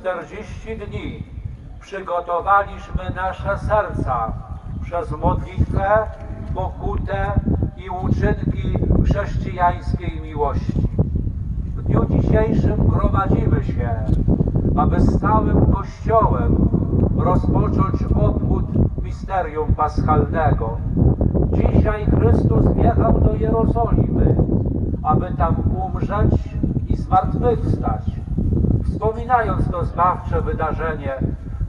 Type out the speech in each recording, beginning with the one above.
40 dni przygotowaliśmy nasze serca przez modlitwę, pokutę i uczynki chrześcijańskiej miłości. W dniu dzisiejszym gromadzimy się, aby z całym Kościołem rozpocząć obchód misterium paschalnego. Dzisiaj Chrystus wjechał do Jerozolimy, aby tam umrzeć i zmartwychwstać. Wspominając to zbawcze wydarzenie,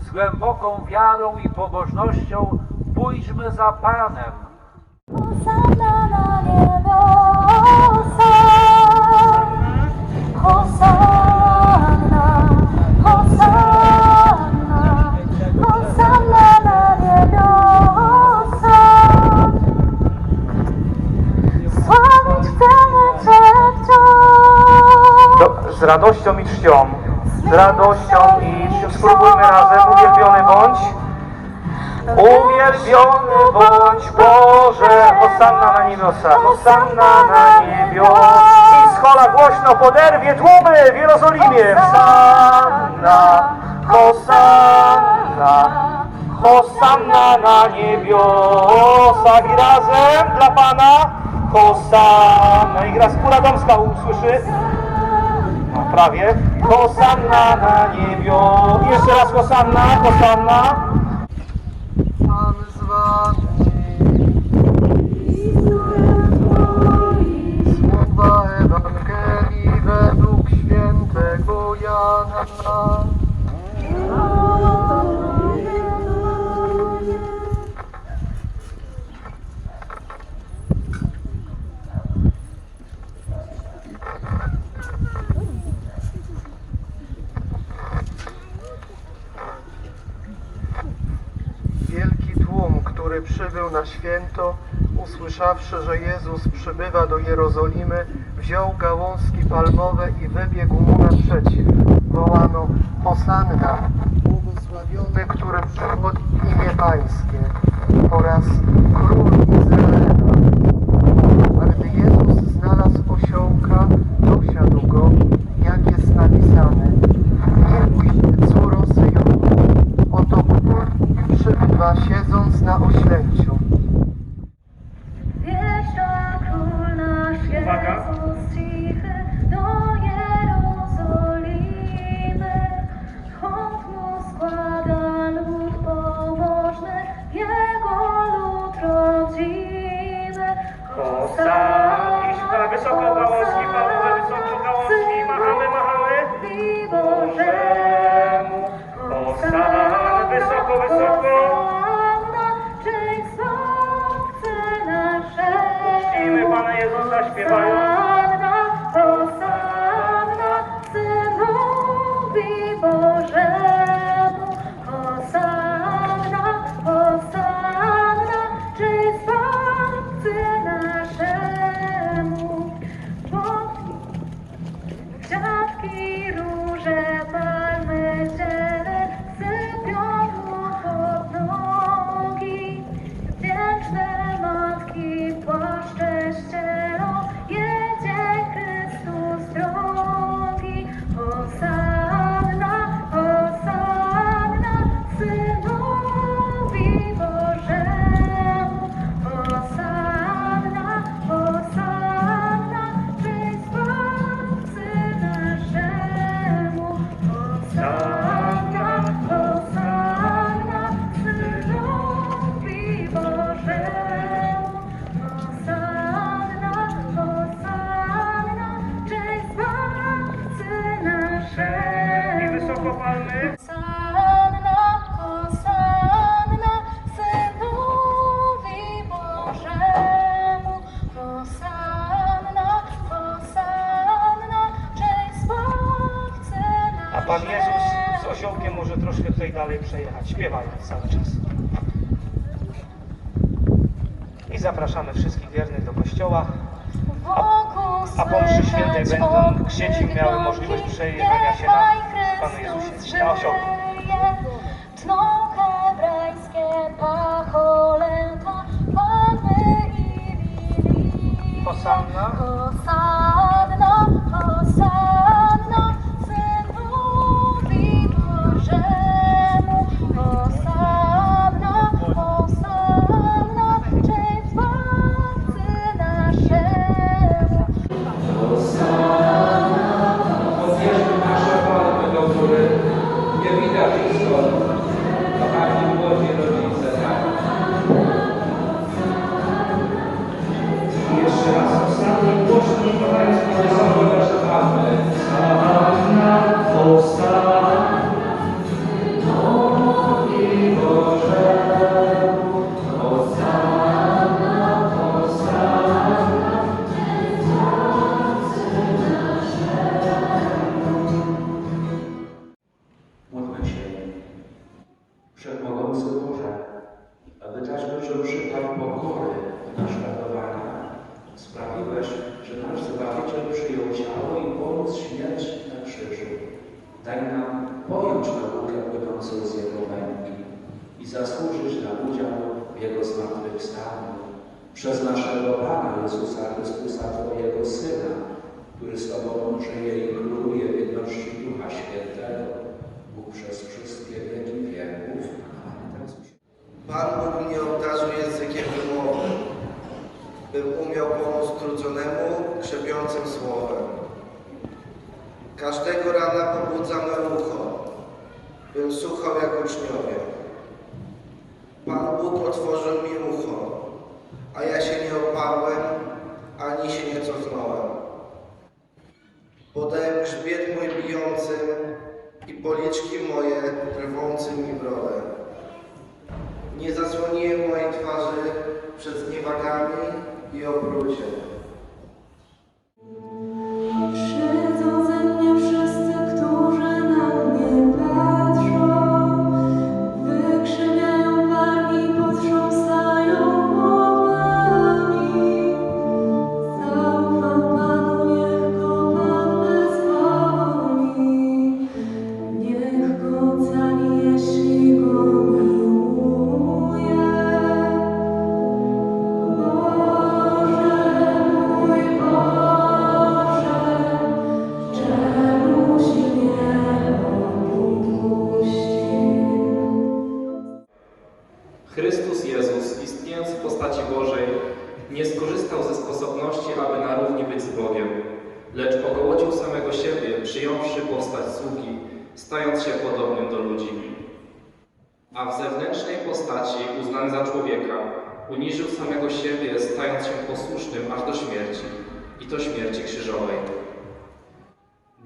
z głęboką wiarą i pobożnością pójdźmy za Panem, Hosanna na niebiosa. Hosanna, Hosanna, Hosanna na. Sławić chcemy Cię wciąż. Do, z radością i czcią, z radością i. Spróbujmy razem, uwielbiony bądź. Uwielbiony bądź Boże, Hosanna na niebiosa, Hosanna na niebios. I schola głośno poderwie tłumy w Jerozolimie. Hosanna, Hosanna, Hosanna na niebiosach. I razem dla Pana Hosanna. I raz kula domska usłyszy. Prawie. Hosanna na niebio. Jeszcze raz Hosanna, Hosanna. Pan z wami. Słowa Ewangelii według świętego Jana. Wielki tłum, który przybył na święto, usłyszawszy, że Jezus przybywa do Jerozolimy, wziął gałązki palmowe i wybiegł mu naprzeciw. Wołano Hosanna, błogosławiony, który przyszedł imię Pańskie oraz Król Izraela. Kościoła. A po mszy świętej będą księci miały możliwość przejechania się na Panu Jezusie, na osiołku. Tną hebrajskie pacholęta, palmy i. Hosanna, i zasłużyć na udział w Jego zmartwychwstaniu przez naszego Pana Jezusa Chrystusa, Twojego Syna, który z Tobą żyje i króluje w jedności Ducha Świętego, Bóg przez wszystkie wieki wieków. Pan Bóg mnie obdarzył językiem wymownym, bym umiał pomóc trudzonemu krzepiącym słowem. Każdego rana pobudza me ucho, bym słuchał jak uczniowie. Pan Bóg otworzył mi ucho, a ja się nie oparłem, ani się nie cofnąłem. Podałem grzbiet mój bijącym i policzki moje rwącym mi brodę. Nie zasłoniłem mojej twarzy przed zniewagami i obruciem.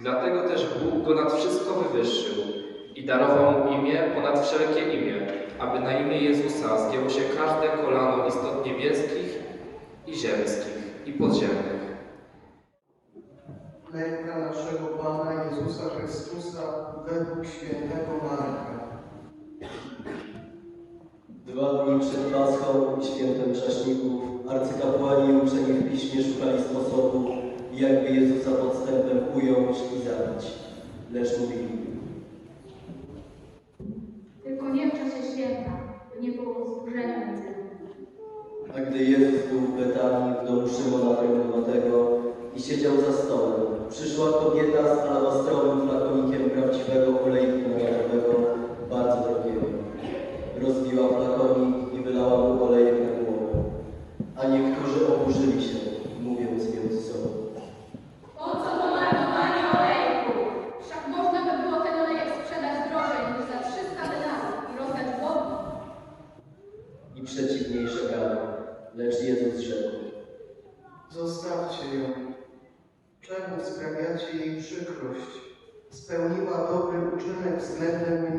Dlatego też Bóg go nad wszystko wywyższył i darował mu imię ponad wszelkie imię, aby na imię Jezusa zgięło się każde kolano istot niebieskich i ziemskich i podziemnych. Męka naszego Pana Jezusa Chrystusa według świętego Marka. Dwa dni przed Paschą i świętem Czaszników arcykapłani i uczeni w piśmie szukali sposobu, jakby Jezusa podstępem ująć i zabić. Lecz mówili, Tylko nie w czasie święta, by nie było wzburzenia między a gdy Jezus był w Betanii w domu Szymona Trędowatego i siedział za stołem, przyszła kobieta z alabastrowym flakonikiem prawdziwego olejku namiarowego, bardzo drogiego. Rozbiła flakonik i wylała mu olejek Amen.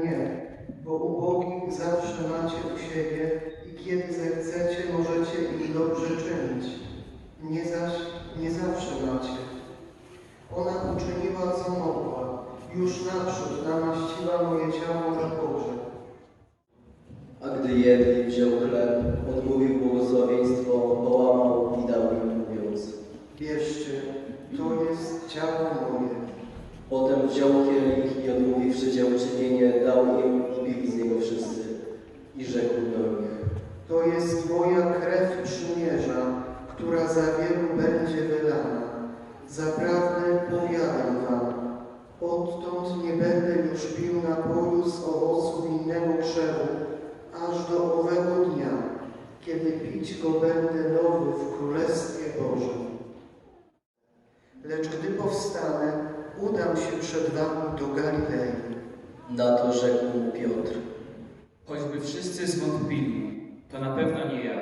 Zaprawdę powiadam wam, odtąd nie będę już pił napoju z owocu winnego krzewu, aż do owego dnia, kiedy pić go będę nowy w Królestwie Bożym. Lecz gdy powstanę, udam się przed wami do Galilei. Na to rzekł mu Piotr. Choćby wszyscy zwątpili, to na pewno nie ja.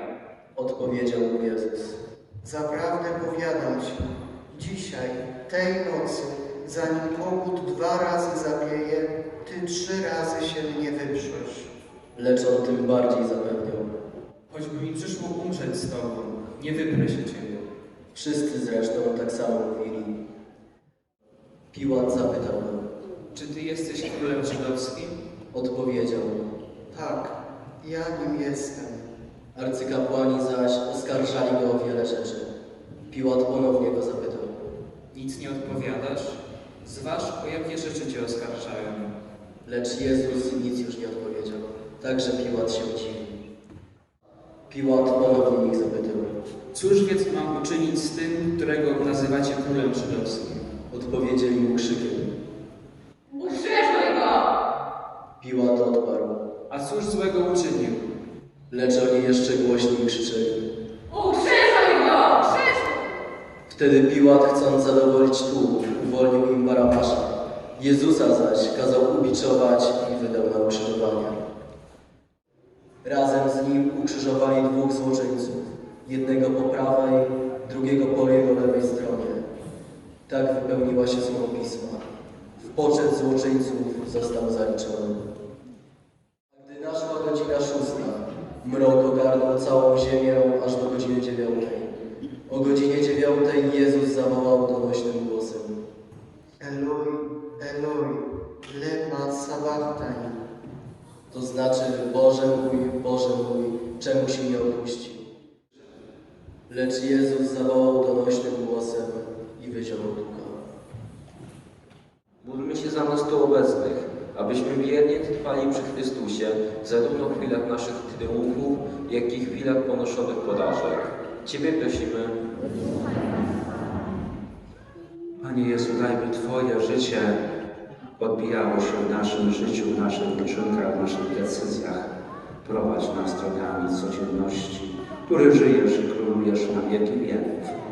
Odpowiedział mu Jezus. Zaprawdę powiadam ci, dzisiaj, tej nocy, zanim kogut dwa razy zawieje, ty trzy razy się mnie wyprzesz. Lecz on tym bardziej zapewniał. Choćby mi przyszło umrzeć z Tobą, nie wyprę się Ciebie. Wszyscy zresztą tak samo mówili. Piłat zapytał go. Czy Ty jesteś królem żydowskim? Odpowiedział. Tak, ja nim jestem. Arcykapłani zaś oskarżali go o wiele rzeczy. Piłat ponownie go zapytał. Nic nie odpowiadasz? Zważ, o jakie rzeczy Cię oskarżają. Lecz Jezus nic już nie odpowiedział. Także Piłat się dziwił. Piłat ponownie ich zapytał. Cóż więc mam uczynić z tym, którego nazywacie królem żydowskim? Odpowiedzieli mu krzykiem. Ukrzyżuj go! Piłat odparł. A cóż złego uczynił? Lecz oni jeszcze głośniej krzyczeli. Ukrzyżuj go! Krzyż! Wtedy Piłat, chcąc zadowolić tłum, uwolnił im Barabasza. Jezusa zaś kazał ubiczować i wydał na ukrzyżowanie. Razem z nim ukrzyżowali dwóch złoczyńców, jednego po prawej, drugiego po jego lewej stronie. Tak wypełniła się słowo Pisma. W poczet złoczyńców został zaliczony. Gdy naszła godzina szósta, mrok ogarnął całą ziemię aż do godziny dziewiątej. O godzinie dziewiątej Jezus zawołał donośnym głosem. Eloi, Eloi, lema sabachthani. To znaczy, Boże mój, Boże mój, czemu się nie opuścił? Lecz Jezus zawołał donośnym głosem i wyziął ducha. Módlmy się za nas tu obecnych, abyśmy wiernie trwali przy Chrystusie, zarówno w chwilach naszych triumfów, jak i w chwilach ponoszonych porażek. Ciebie prosimy. Panie Jezu, daj by Twoje życie odbijało się w naszym życiu, w naszych uczynkach, w naszych decyzjach. Prowadź nas drogami codzienności, który żyjesz i królujesz na wieki wieków.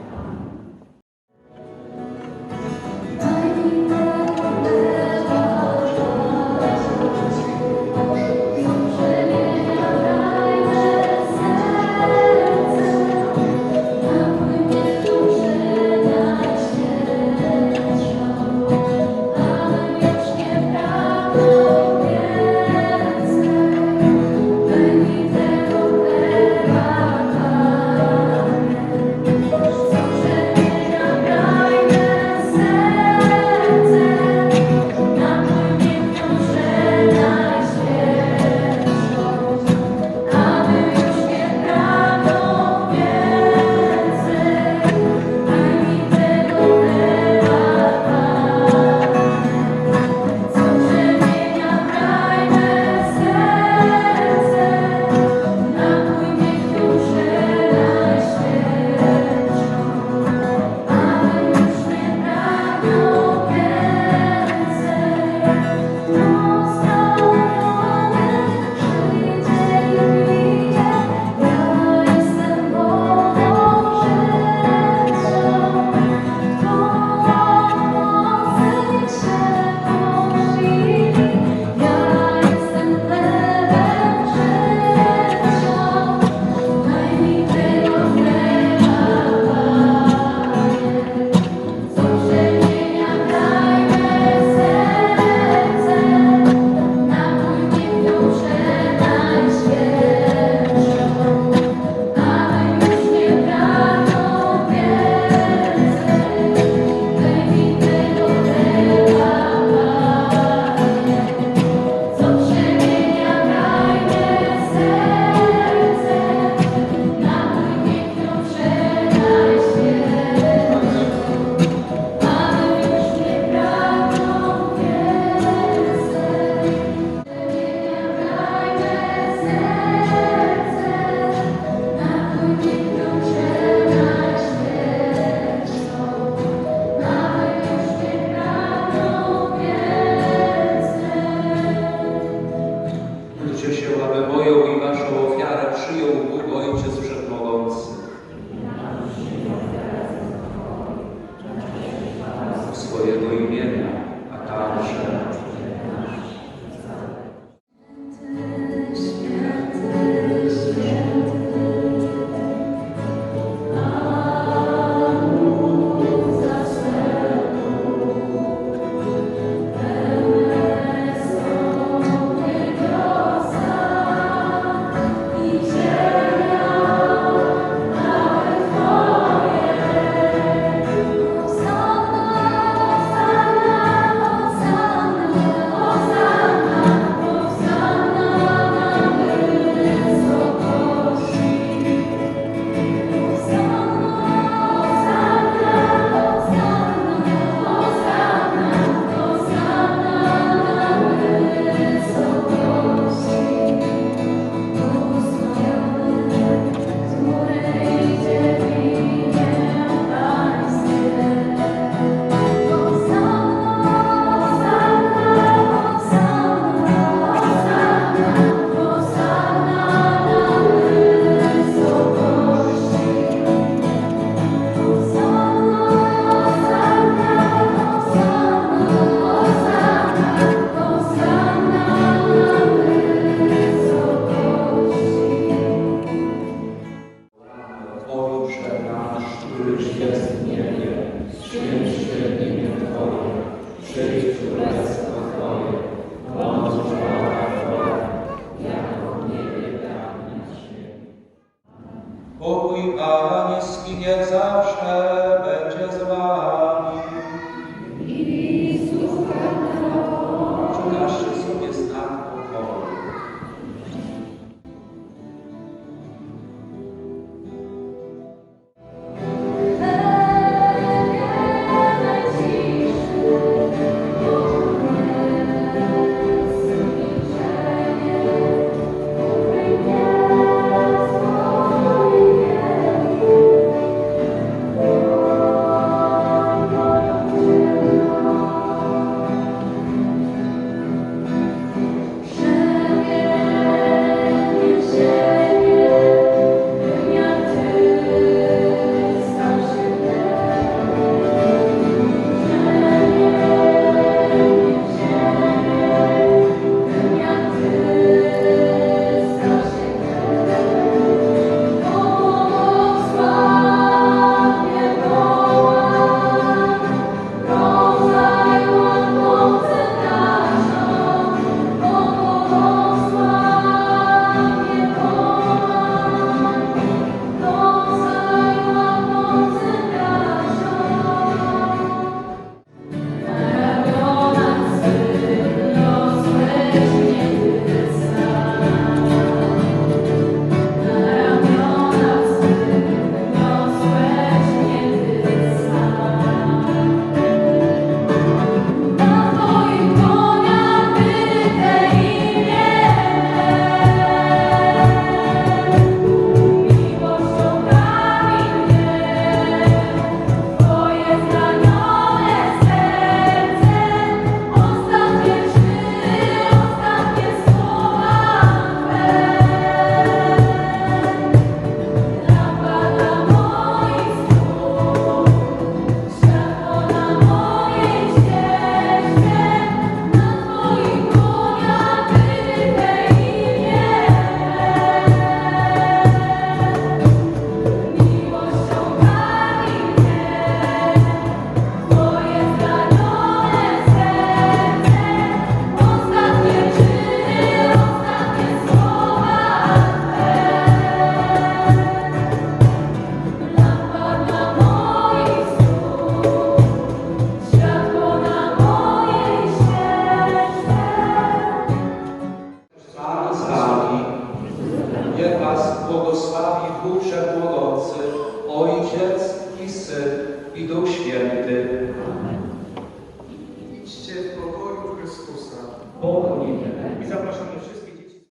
soy do movimiento, a tal